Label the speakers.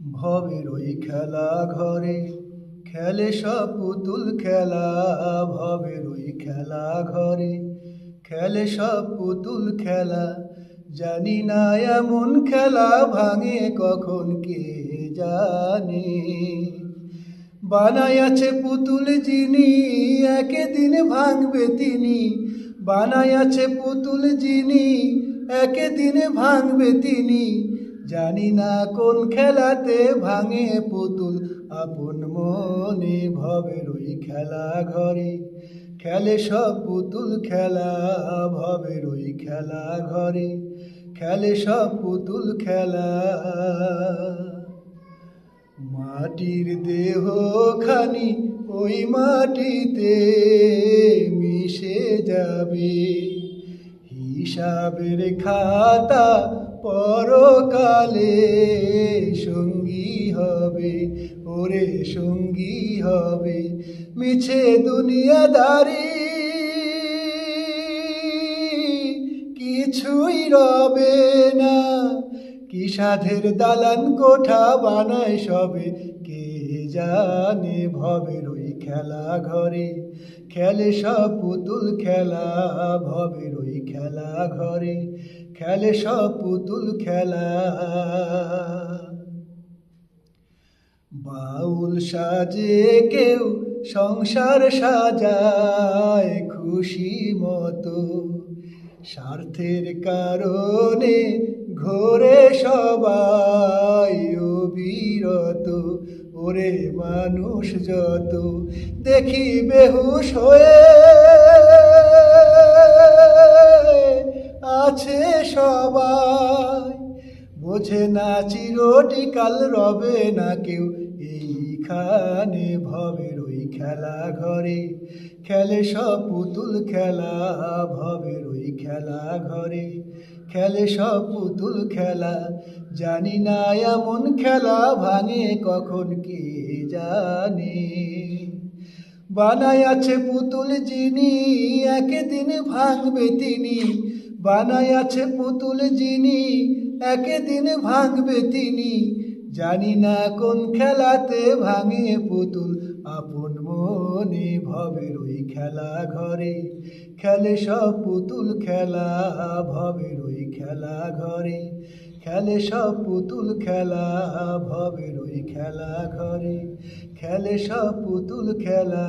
Speaker 1: ভবের ওই খেলা ঘরে, খেলে সব পুতুল খেলা। ভবের ওই খেলা ঘরে, খেলে সব পুতুল খেলা। জানি না এমন খেলা ভাঙে কখন কে জানে। বানাই আছে পুতুল যিনি একে দিন ভাঙবে তিনি। বানাই আছে পুতুল যিনি একে দিনে ভাঙবে তিনি। জানি না কোন খেলাতে ভাঙে পুতুল, আপন মনে ভবের ওই খেলা ঘরে। খেলে সব পুতুল, খেলা ভবের ওই খেলা ঘরে। খেলে সব পুতুল, খেলা মাটির দেহ খানি ওই মাটিতে মিশে যাবে। হিসাবের খাতা পরকালে সঙ্গী হবে, ওরে সঙ্গী হবে মিছে দুনিয়াদারি। কিছুই রবে না, কি সাধের দালান কোঠা বানায় সবে, কে জানে ভবের ওই খেলা ঘরে। খেলে সব পুতুল খেলা, ভবের ওই খেলা ঘরে। খেলে সব পুতুল খেলা। বাউল সাজে কেউ সংসার সাজায় খুশি মতো। স্বার্থের কারণে ঘোরে সবাই অবিরত। ওরে মানুষ যত দেখি বেহুশ হয়ে আছে সবাই। বোঝে না চিরটিকাল রবে না কেউ এইখানে ভবের ওই খেলা ঘরে, খেলে সব পুতুল খেলা ভবের ওই খেলা ঘরে, খেলে সব পুতুল খেলা, জানি না এমন খেলা ভাঙে কখন কে জানে। বানাই আছে পুতুল যিনি, একদিন ভাঙবে তিনি বানাই আছে পুতুল যিনি, একদিন ভাঙবে তিনি জানি না কোন খেলাতে ভাঙে পুতুল, আপন মনে ভবের ওই খেলা ঘরে। খেলে সব পুতুল খেলা, ভবের ওই খেলা ঘরে। খেলে সব পুতুল খেলা, ভবের ওই খেলা ঘরে। খেলে সব পুতুল খেলা।